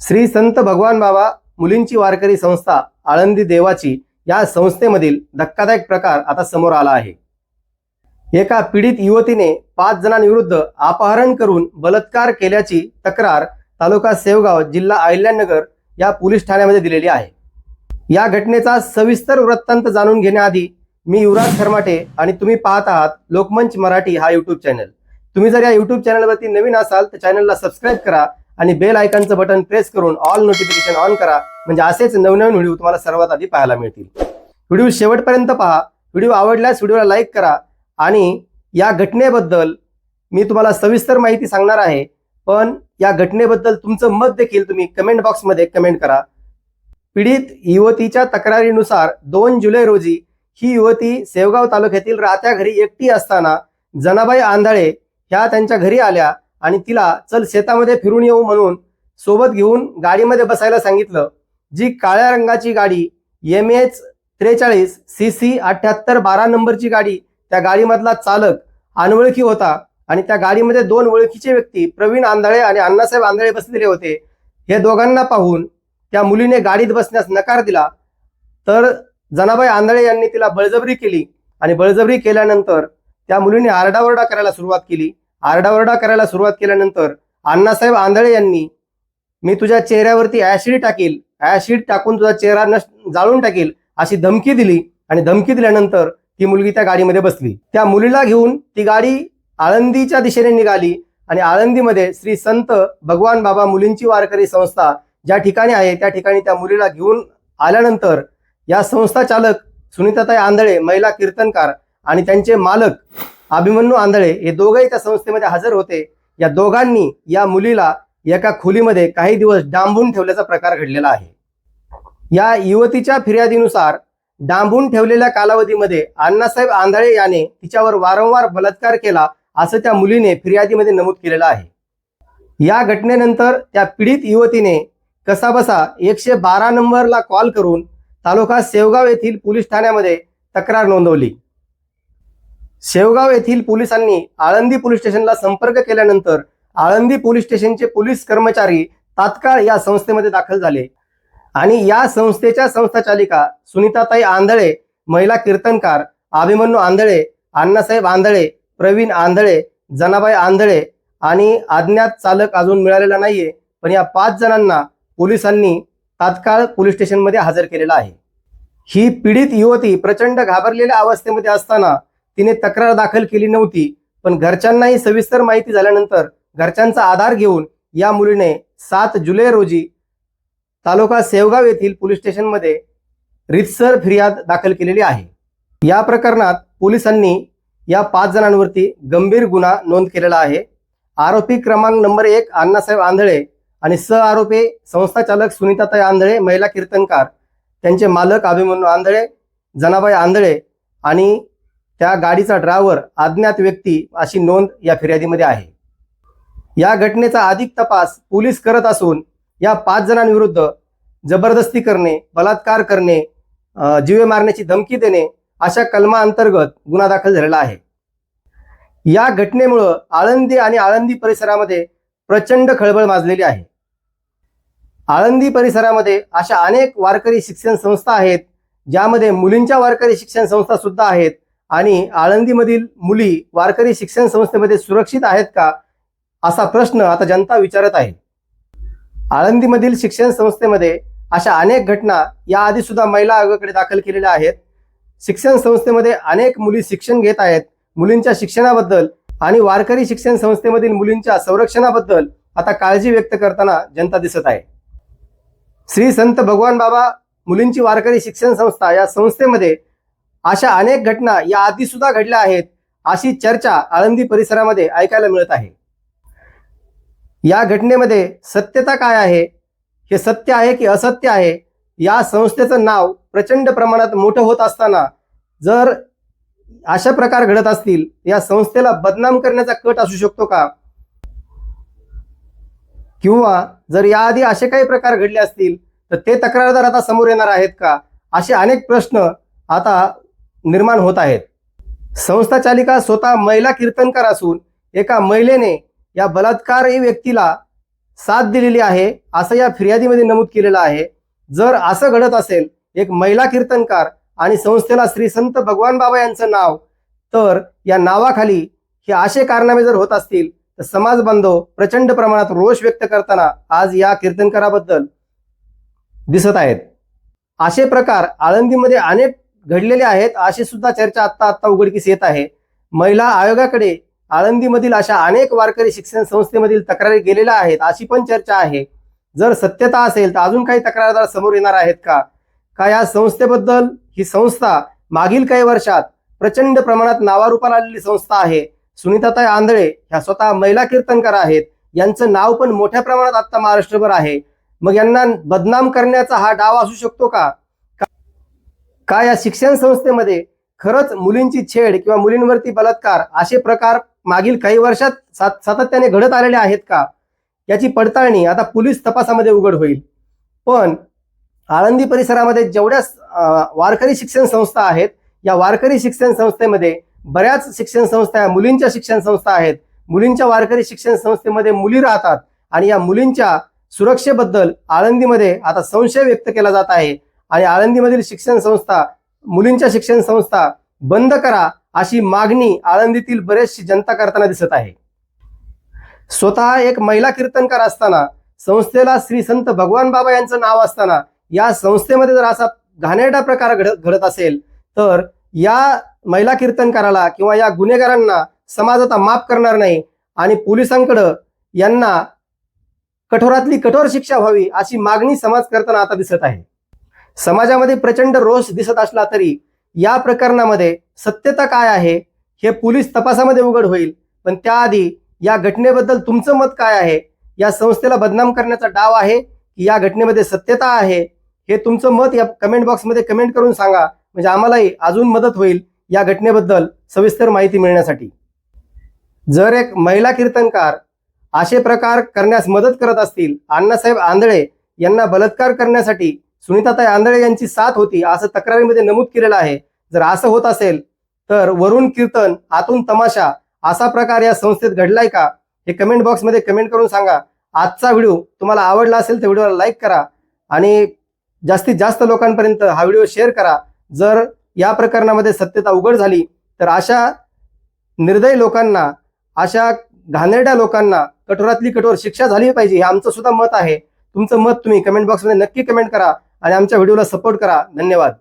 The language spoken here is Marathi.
श्री संत भगवान बाबा मुलींची वारकरी संस्था आळंदी देवाची या संस्थेमधील धक्कादायक प्रकार आता समोर आला आहे. एका पीडित युवतीने पाच जणांविरुद्ध अपहरण करून बलात्कार केल्याची तक्रार तालुका सेवगाव जिल्हा अहिल्यानगर या पोलीस ठाण्यामध्ये दिलेली आहे. या घटनेचा सविस्तर वृत्तांत जाणून घेण्याआधी मी युवराज खरमाटे आणि तुम्ही पाहत आहात लोकमंच मराठी हा युट्यूब चॅनल तुम्ही जर या युट्यूब चॅनलवरती नवीन असाल तर चॅनलला सबस्क्राईब करा आणि बेल आयकॉनचं बटन प्रेस करून ऑल नोटिफिकेशन ऑन करा. म्हणजे असेच नवनवीन व्हिडिओ तुम्हाला सर्वात आधी पाहायला मिळतील. व्हिडिओ शेवटपर्यंत पहा. व्हिडिओ आवडल्यास व्हिडिओला लाईक करा. आणि या घटनेबद्दल मी तुम्हाला सविस्तर माहिती सांगणार आहे. पण या घटनेबद्दल तुमचं मत देखील तुम्ही कमेंट बॉक्समध्ये कमेंट करा. पीडित युवतीच्या तक्रारीनुसार दोन जुलै रोजी ही युवती सेवगाव तालुक्यातील राहत्या घरी एकटी असताना जनाबाई आंधळे ह्या त्यांच्या घरी आल्या. आणि तिला चल शेतामध्ये फिरून येऊ म्हणून सोबत घेऊन गाडीमध्ये बसायला सांगितलं जी काळ्या रंगाची गाडी एम एच त्रेचाळीस सी सी अठ्याहत्तर बारा नंबरची गाडी त्या गाडीमधला चालक अनवळखी होता आणि त्या गाडीमध्ये दोन ओळखीचे व्यक्ती प्रवीण आंधळे आणि अण्णासाहेब आंधळे बसलेले होते. हे दोघांना पाहून त्या मुलीने गाडीत बसण्यास नकार दिला. तर जनाबाई आंधळे यांनी तिला बळजबरी केली आणि बळजबरी केल्यानंतर त्या मुलीने आरडाओरडा करायला सुरुवात केली. आरडाओरडा करायला सुरुवात केल्यानंतर अण्णासाहेब आंधळे यांनी मी तुझ्या चेहऱ्यावरती ऍसिड टाकील ऍसिड टाकून तुझा चेहरा नष्ट जाळून टाकील अशी धमकी दिली आणि धमकी दिल्यानंतर ती मुलगी त्या गाडीमध्ये बसली. त्या मुलीला घेऊन ती गाडी आळंदीच्या दिशेने निघाली आणि आळंदीमध्ये श्री संत भगवान बाबा मुलींची वारकरी संस्था ज्या ठिकाणी आहे त्या ठिकाणी त्या मुलीला घेऊन आल्यानंतर या संस्था चालक सुनीताताई आंधळे महिला कीर्तनकार आणि त्यांचे मालक अभिमन्यू आंधळे हे दोघंही त्या संस्थेमध्ये हजर होते. या दोघांनी या मुलीला एका खोलीमध्ये काही दिवस डांबून ठेवल्याचा प्रकार घडलेला आहे. या युवतीच्या फिर्यादीनुसार डांबून ठेवलेल्या कालावधीमध्ये अण्णासाहेब आंधळे याने तिच्यावर वारंवार बलात्कार केला असं त्या मुलीने फिर्यादीमध्ये नमूद केलेलं आहे. या घटनेनंतर त्या पीडित युवतीने कसाबसा एकशे बारा नंबरला कॉल करून तालुका सेवगाव येथील पोलीस ठाण्यामध्ये तक्रार नोंदवली. शेवगाव येथील पोलिसांनी आळंदी पोलीस स्टेशनला संपर्क केल्यानंतर आळंदी पोलीस स्टेशनचे पोलीस कर्मचारी तात्काळ या संस्थेमध्ये दाखल झाले. आणि या संस्थेच्या संस्थाचालिका सुनीताताई आंधळे महिला कीर्तनकार अभिमन्यू आंधळे अण्णासाहेब आंधळे प्रवीण आंधळे जनाबाई आंधळे आणि अज्ञात चालक अजून मिळालेला नाहीये पण या पाच जणांना पोलिसांनी तात्काळ पोलीस स्टेशनमध्ये हजर केलेला आहे. ही पीडित युवती प्रचंड घाबरलेल्या अवस्थेमध्ये असताना तिने तक्रार दाखल केली नव्हती पण घरच्यांनाही सविस्तर माहिती झाल्यानंतर घरच्यांचा आधार घेऊन या मुलीने सात जुलै रोजी तालुका सेवगाव येथील पोलीस स्टेशनमध्ये रितसर फिर्याद दाखल केलेली आहे. या प्रकरणात पोलिसांनी या पाच जणांवरती गंभीर गुन्हा नोंद केलेला आहे. आरोपी क्रमांक नंबर एक अण्णासाहेब आंधळे आणि स आरोपी संस्थाचालक सुनीताताई आंधळे महिला कीर्तनकार त्यांचे मालक अभिमन्यू आंधळे जनाबाई आंधळे आणि त्या गाडीचा ड्रायव्हर अज्ञात व्यक्ती अशी नोंद या फिर्यादीमध्ये आहे. या घटनेचा अधिक तपास पोलीस करत असून या पाच जणांविरुद्ध जबरदस्ती करणे बलात्कार करणे जीवे मारण्याची धमकी देणे अशा कलमा अंतर्गत गुन्हा दाखल झालेला आहे. या घटनेमुळं आळंदी आणि आळंदी परिसरामध्ये प्रचंड खळबळ माजलेली आहे. आळंदी परिसरामध्ये अशा अनेक वारकरी शिक्षण संस्था आहेत ज्यामध्ये मुलींच्या वारकरी शिक्षण संस्था सुद्धा आहेत आणि आळंदीमधील मुली वारकरी शिक्षण संस्थेमध्ये सुरक्षित आहेत का असा प्रश्न आता जनता विचारत आहे. आळंदीमधील शिक्षण संस्थेमध्ये अशा अनेक घटना याआधी सुद्धा महिला आयोगाकडे दाखल केलेल्या आहेत. शिक्षण संस्थेमध्ये अनेक मुली शिक्षण घेत आहेत. मुलींच्या शिक्षणाबद्दल आणि वारकरी शिक्षण संस्थेमधील मुलींच्या संरक्षणाबद्दल आता काळजी व्यक्त करताना जनता दिसत आहे. श्री संत भगवान बाबा मुलींची वारकरी शिक्षण संस्था या संस्थेमध्ये अशा अनेक घटना या आधी सुद्धा घडल्या आहेत अशी चर्चा आळंदी परिसरामध्ये ऐकायला मिळत आहे. या घटनेमध्ये सत्यता काय आहे? हे सत्य आहे की असत्य आहे? या संस्थेचं नाव प्रचंड प्रमाणात मोठं होत असताना जर अशा प्रकार घडत असतील या संस्थेला बदनाम करण्याचा कट असू शकतो का? किंवा जर याआधी असे काही प्रकार घडले असतील तर ते तक्रारदार आता समोर येणार आहेत का? असे अनेक प्रश्न आता निर्माण होत आहेत. संस्था चालिका स्वतः महिला कीर्तनकार असून एका महिलेने या बलात्कारी व्यक्तीला साथ दिलेली आहे असं या फिर्यादीमध्ये नमूद केलेलं आहे. जर असं घडत असेल एक महिला कीर्तनकार आणि संस्थेला श्री संत भगवान बाबा यांचं नाव तर या नावाखाली हे असे कारनामे जर होत असतील तर समाज बांधव प्रचंड प्रमाणात रोष व्यक्त करताना आज या कीर्तनकाराबद्दल दिसत आहेत. असे प्रकार आळंदीमध्ये अनेक घडलेले आहेत अशी सुद्धा चर्चा आत्ता आत्ता उघडकीस येत आहे. महिला आयोगाकडे आळंदीमधील अशा अनेक वारकरी शिक्षण संस्थेमधील तक्रारी गेलेल्या आहेत अशी पण चर्चा आहे. जर सत्यता असेल तर अजून काही तक्रारदार समोर येणार आहेत का? का या संस्थेबद्दल ही संस्था मागील काही वर्षात प्रचंड प्रमाणात नावारूपाला आलेली संस्था आहे? सुनीताताई आंधळे ह्या स्वतः महिला कीर्तनकार आहेत. यांचं नाव पण मोठ्या प्रमाणात आता महाराष्ट्रभर आहे. मग यांना बदनाम करण्याचा हा डाव असू शकतो का? का- या शिक्षण संस्थेमध्ये खरंच मुलींची छेड किंवा मुलींवरती बलात्कार असे प्रकार मागील काही वर्षात सात- सातत्याने घडत आलेले आहेत का? याची पडताळणी आता पोलीस तपासामध्ये उघड होईल. पण आळंदी परिसरामध्ये जेवढ्या वारकरी शिक्षण संस्था आहेत या वारकरी शिक्षण संस्थेमध्ये बऱ्याच शिक्षण संस्था या मुलींच्या शिक्षण संस्था आहेत. मुलींच्या वारकरी शिक्षण संस्थेमध्ये मुली राहतात आणि या मुलींच्या सुरक्षेबद्दल आळंदीमध्ये आता संशय व्यक्त केला जात आहे. आणि आळंदीमधील शिक्षण संस्था मुलींच्या शिक्षण संस्था बंद करा अशी मागणी आळंदीतील बरेचशी जनता करताना दिसत आहे. स्वतः एक महिला कीर्तनकार असताना संस्थेला श्री संत भगवान बाबा यांचं नाव असताना या संस्थेमध्ये जर असा घाणेरडा प्रकार घडत घडत असेल तर या महिला कीर्तनकाराला किंवा या गुन्हेगारांना समाज आता माफ करणार नाही आणि पोलिसांकडं यांना कठोरातली कठोर शिक्षा व्हावी अशी मागणी समाज करताना आता दिसत आहे. समाजामध्ये प्रचंड रोष दिसत असला तरी या प्रकरणामध्ये सत्यता काय आहे हे पोलीस तपासामध्ये उघड होईल. पण त्याआधी या घटनेबद्दल तुमचं मत काय आहे? या संस्थेला बदनाम करण्याचा डाव आहे की या घटनेमध्ये सत्यता आहे? हे तुमचं मत या कमेंट बॉक्समध्ये कमेंट करून सांगा. म्हणजे आम्हालाही अजून मदत होईल या घटनेबद्दल सविस्तर माहिती मिळण्यासाठी. जर एक महिला कीर्तनकार असे प्रकार करण्यास मदत करत असतील अण्णासाहेब आंधळे यांना बलात्कार करण्यासाठी सुनीताताई आंधळे यांची साथ होती असं तक्रारीमध्ये नमूद केलेलं आहे. जर असं होत असेल तर वरून कीर्तन आतून तमाशा असा प्रकार या संस्थेत घडलाय का? हे कमेंट बॉक्समध्ये कमेंट करून सांगा. आजचा व्हिडिओ तुम्हाला आवडला असेल तर व्हिडिओला लाईक करा आणि जास्तीत जास्त लोकांपर्यंत हा व्हिडिओ शेअर करा. जर या प्रकरणामध्ये सत्यता उघड झाली तर अशा निर्दयी लोकांना अशा घाणेरड्या लोकांना कठोरातली कठोर शिक्षा झाली पाहिजे हे आमचं सुद्धा मत आहे. तुमचं मत तुम्ही कमेंट बॉक्समध्ये नक्की कमेंट करा. आणि आमच्या व्हिडिओला सपोर्ट करा. धन्यवाद.